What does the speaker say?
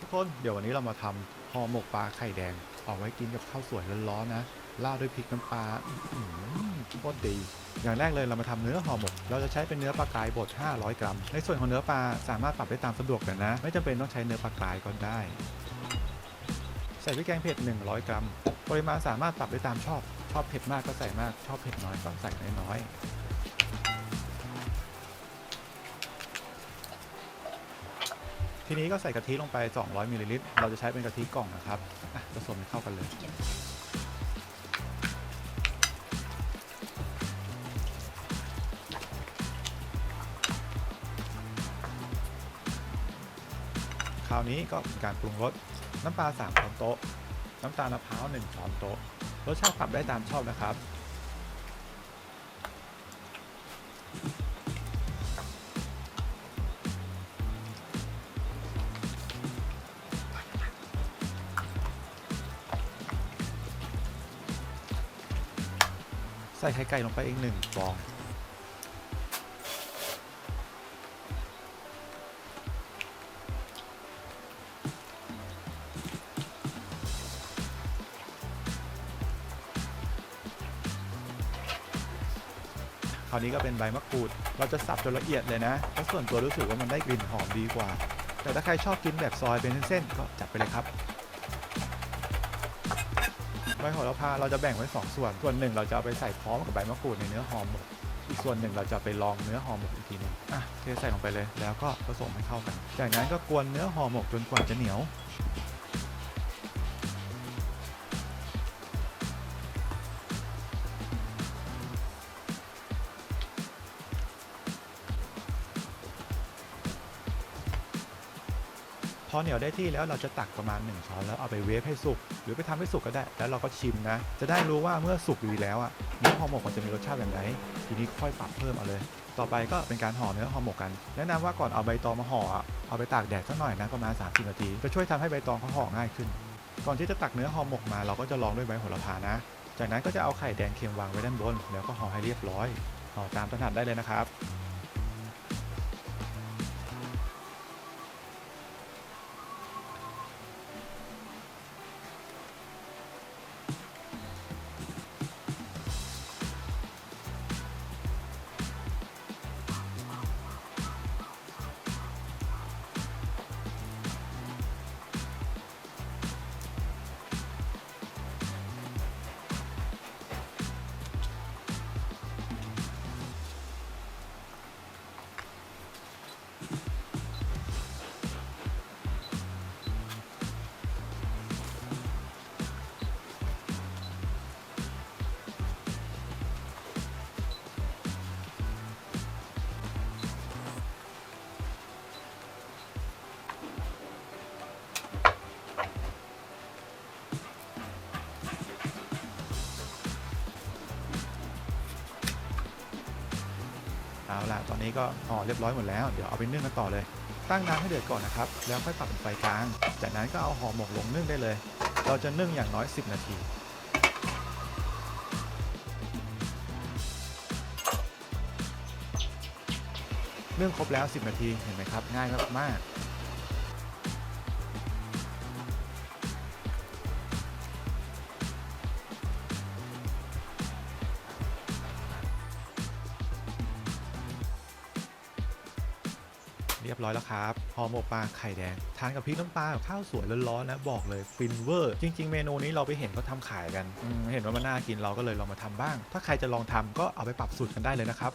ทุกคนเดี๋ยววันนี้เรามาทำห่อหมกปลาไข่แดงเอาไว้กินกับข้าวสวยร้อนๆนะราดด้วยพริกน้ำปลาโคตรดี อย่างแรกเลยเรามาทำเนื้อห่อหมก เราจะใช้เป็นเนื้อปลากรายบด 500 กรัม ในส่วนของเนื้อปลาสามารถปรับได้ตามสะดวกเลยนะ ไม่จำเป็นต้องใช้เนื้อปลากรายก็ได้ ใส่พริกแกงเผ็ด 100 กรัม ปริมาณสามารถปรับได้ตามชอบ ชอบเผ็ดมากก็ใส่มาก ชอบเผ็ดน้อยก็ใส่น้อย ทีนี้ก็ใส่กะทิลงไป 200มิลลิลิตรเราจะใช้เป็นกะทิกล่องนะครับอะผสมให้เข้ากันเลย คราวนี้ก็เป็นการปรุงรสน้ำปลา3ช้อนโต๊ะ น้ำตาลมะพร้าว1ช้อนโต๊ะรสชาติปรับได้ตามชอบนะครับ ใส่ไข่ไก่ลงไปอีกหนึ่งฟอง คราวนี้ก็เป็นใบมะกรูด เราจะสับจนละเอียดเลยนะเพราะส่วนตัวรู้สึกว่ามันได้กลิ่นหอมดีกว่า แต่ถ้าใครชอบกินแบบซอยเป็นเส้นๆก็จัดไปเลยครับ ใบโหระพาเราจะแบ่งไว้2ส่วน ส่วนหนึ่งเราจะเอาไปใส่พร้อมกับใบมะกรูดในเนื้อหอมหมกอีกส่วนหนึ่งเราจะไปลองเนื้อหอมหมกอีกทีหนึงอะเทใส่ลงไปเลย แล้วก็ผสมให้เข้ากัน จากนั้นก็กวนเนื้อหอมหมกจนกว่าจะเหนียว พอเหนียวได้ที่แล้วเราจะตักประมาณ1ช้อนแล้วเอาไปเวฟให้สุก หรือไปทำให้สุกก็ได้ แล้วเราก็ชิมนะ จะได้รู้ว่าเมื่อสุกดีแล้วอะเนื้อห่อหมกมันจะมีรสชาติแบบไหนทีนี้ค่อยปรับเพิ่มเอาเลย ต่อไปก็เป็นการห่อเนื้อห่อหมกกัน แนะนำว่าก่อนเอาใบตองมาห่อเอาไปตากแดดสักหน่อยนะประมาณ30นาทีจะช่วยทำให้ใบตองเขาห่อง่ายขึ้น ก่อนที่จะตักเนื้อห่อหมกมาเราก็จะลองด้วยใบโหระพานะ จากนั้นก็จะเอาไข่แดงเค็มวางไว้ด้านบน แล้วก็ห่อให้เรียบร้อยห่อตามถนัดได้เลยนะครับ เอาละตอนนี้ก็ห่อเรียบร้อยหมดแล้ว เดี๋ยวเอาไปนึ่งกันต่อเลย ตั้งน้ำให้เดือดก่อนนะครับ แล้วค่อยปรับเป็นไฟกลาง จากนั้นก็เอาห่อหมกลงนึ่งได้เลย เราจะนึ่งอย่างน้อย 10 นาที นึ่งครบแล้ว 10 นาที เห็นไหมครับ ง่ายมากๆ รียบร้อยแล้วครับหอหมกปลาไข่แดง ทานกับพริกน้ำปลากับข้าวสวยร้อนๆนะบอกเลยฟินเวอร์ จริง ๆ เมนูนี้เราไปเห็นเขาทำขายกันเห็นว่ามันน่ากินเราก็เลยลองมาทำบ้าง ถ้าใครจะลองทำก็เอาไปปรับสูตรกันได้เลยนะครับ